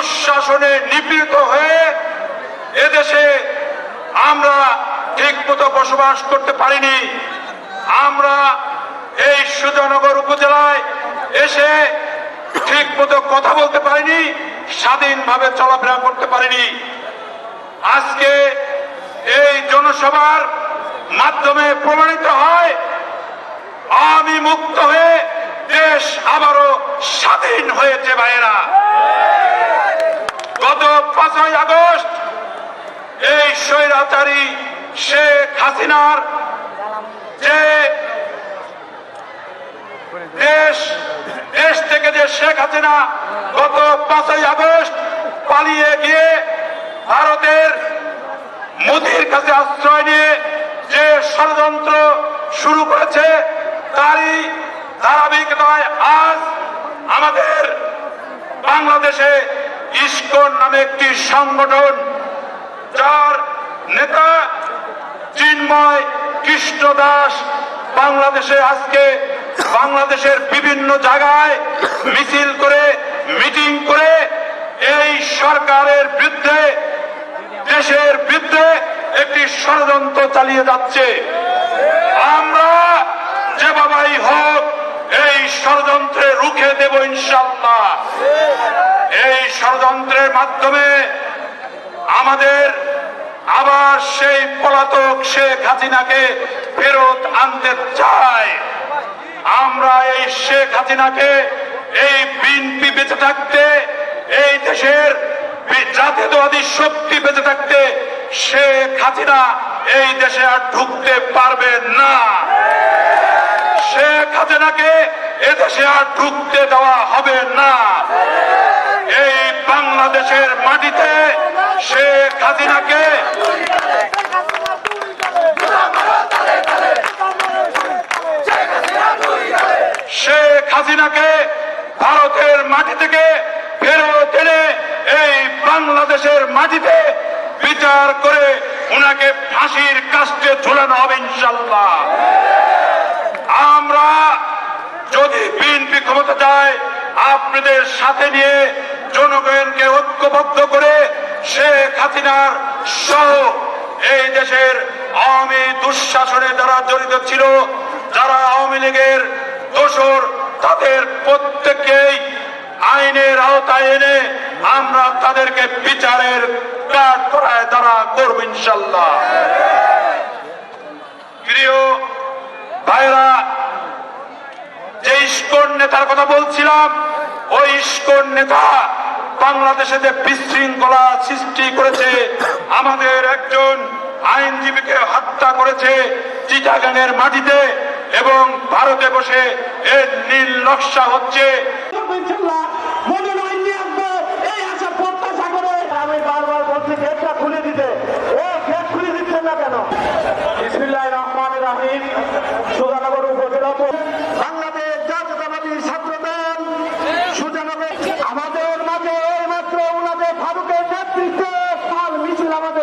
দুঃশাসনে নিপীড়িত হয়ে এদেশে আমরা ঠিক মতো বসবাস করতে পারিনি। আমরা এই সুজানগর উপজেলায় এসে ঠিক মতো কথা বলতে পারিনি, স্বাধীনভাবে চলাফেরা করতে পারিনি। আজকে এই জনসভার মাধ্যমে প্রমাণিত হয়, আমি মুক্ত হয়ে দেশ আবারও স্বাধীন হয়েছে ভাইয়েরা। গত পাঁচই আগস্ট, এই স্বৈরাচারী শেখ হাসিনার যে দেশ দেশ থেকে যে শেখ হাসিনা গত পাঁচই আগস্ট পালিয়ে গিয়ে ভারতের মোদির কাছে আশ্রয় নিয়ে যে ষড়যন্ত্র শুরু করেছে, তারই ধারাবাহিকতায় আজ আমাদের বাংলাদেশে ইস্কন নামে একটি সংগঠন, যার নেতা চিন্ময় কৃষ্ণ দাস বাংলাদেশে আজকে বাংলাদেশের বিভিন্ন জায়গায় মিছিল করে, মিটিং করে এই সরকারের বিরুদ্ধে, দেশের বিরুদ্ধে একটি ষড়যন্ত্র চালিয়ে যাচ্ছে। আমরা যেভাবেই হোক, এই ষড়যন্ত্রে রুখে দেব ইনশাল্লাহ ষড়যন্ত্রের মাধ্যমে আমাদের আবার সেই পলাতক শেখ হাসিনাকে ফেরত আনতে চায় আমরা এই শেখ হাসিনাকে এই বিএনপি বেঁচে থাকতে, এই দেশের জাতীয়তাবাদী শক্তি বেঁচে থাকতে শেখ হাসিনা এই দেশে আর ঢুকতে পারবে না। শেখ হাসিনাকে এদেশে আর ঢুকতে দেওয়া হবে না। এই বাংলাদেশের মাটিতে শেখ হাসিনাকে শেখ হাসিনাকে ভারতের মাটি থেকে ফেরত এনে এই বাংলাদেশের মাটিতে বিচার করে উনাকে ফাঁসির কাস্টে ঝুলানো হবে ইনশাল্লাহ আমরা যদি বিএনপি ক্ষমতা যায় আপনাদের সাথে নিয়ে জনগণকে ঐক্যবদ্ধ করে শেখ হাসিনার সহ এই দেশের আওয়ামী দুঃশাসনে যারা জড়িত ছিল, যারা আওয়ামী লীগের দোসর তাদের প্রত্যেককেই আইনের আওতায় এনে আমরা তাদেরকে বিচারের কাঠ করায় তারা করব ইনশাল্লাহ প্রিয় ভাইরা যে ইস্কন নেতার কথা বলছিলাম, ওই ইস্কন নেতা বাংলাদেশে যে বিশৃঙ্খলা সৃষ্টি করেছে। আমাদের একজন আইনজীবীকে হত্যা করেছে চিটাগাংয়ের মাটিতে এবং ভারতে বসে এর নীল নকশা হচ্ছে। খুলে না কেন? রহমান উপজেলা প- বাংলাদেশ জাতীয়তাবাদী ছাত্রদল সুজানগর আমাদের মাঝে এই মাত্র ওনাদের ফারুকের নেতৃত্বে পাল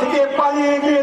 থেকে পালিয়ে গিয়ে